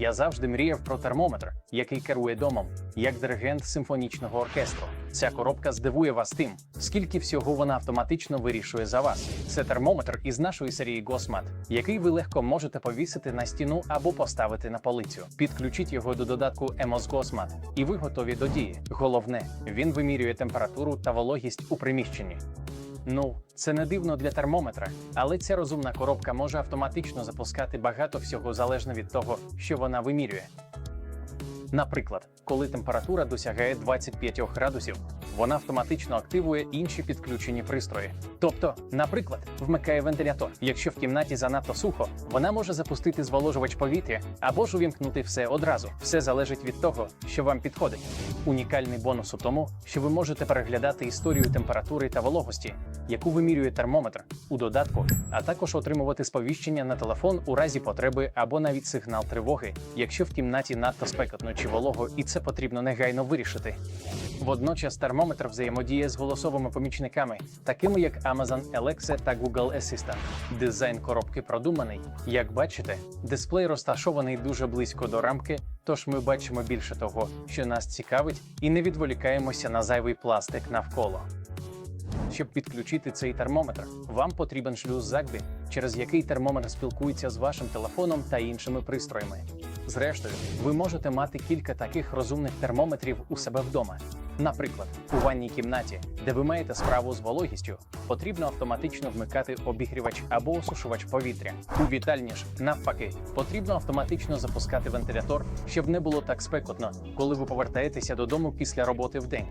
Я завжди мріяв про термометр, який керує домом, як диригент симфонічного оркестру. Ця коробка здивує вас тим, скільки всього вона автоматично вирішує за вас. Це термометр із нашої серії Госмат, який ви легко можете повісити на стіну або поставити на полицю. Підключіть його до додатку Emos Госмат, і ви готові до дії. Головне, він вимірює температуру та вологість у приміщенні. Ну, це не дивно для термометра, але ця розумна коробка може автоматично запускати багато всього залежно від того, що вона вимірює. Наприклад, коли температура досягає 25 градусів, вона автоматично активує інші підключені пристрої. Тобто, наприклад, вмикає вентилятор. Якщо в кімнаті занадто сухо, вона може запустити зволожувач повітря або ж увімкнути все одразу. Все залежить від того, що вам підходить. Унікальний бонус у тому, що ви можете переглядати історію температури та вологості, яку вимірює термометр у додатку, а також отримувати сповіщення на телефон у разі потреби або навіть сигнал тривоги, якщо в кімнаті надто спекотно чи волого, і це потрібно негайно вирішити. Водночас термометр взаємодіє з голосовими помічниками, такими як Amazon Alexa та Google Assistant. Дизайн коробки продуманий. Як бачите, дисплей розташований дуже близько до рамки, тож ми бачимо більше того, що нас цікавить, і не відволікаємося на зайвий пластик навколо. Щоб підключити цей термометр, вам потрібен шлюз Загбі, через який термометр спілкується з вашим телефоном та іншими пристроями. Зрештою, ви можете мати кілька таких розумних термометрів у себе вдома. Наприклад, у ванній кімнаті, де ви маєте справу з вологістю, потрібно автоматично вмикати обігрівач або осушувач повітря. У вітальні ж, навпаки, потрібно автоматично запускати вентилятор, щоб не було так спекотно, коли ви повертаєтеся додому після роботи в день.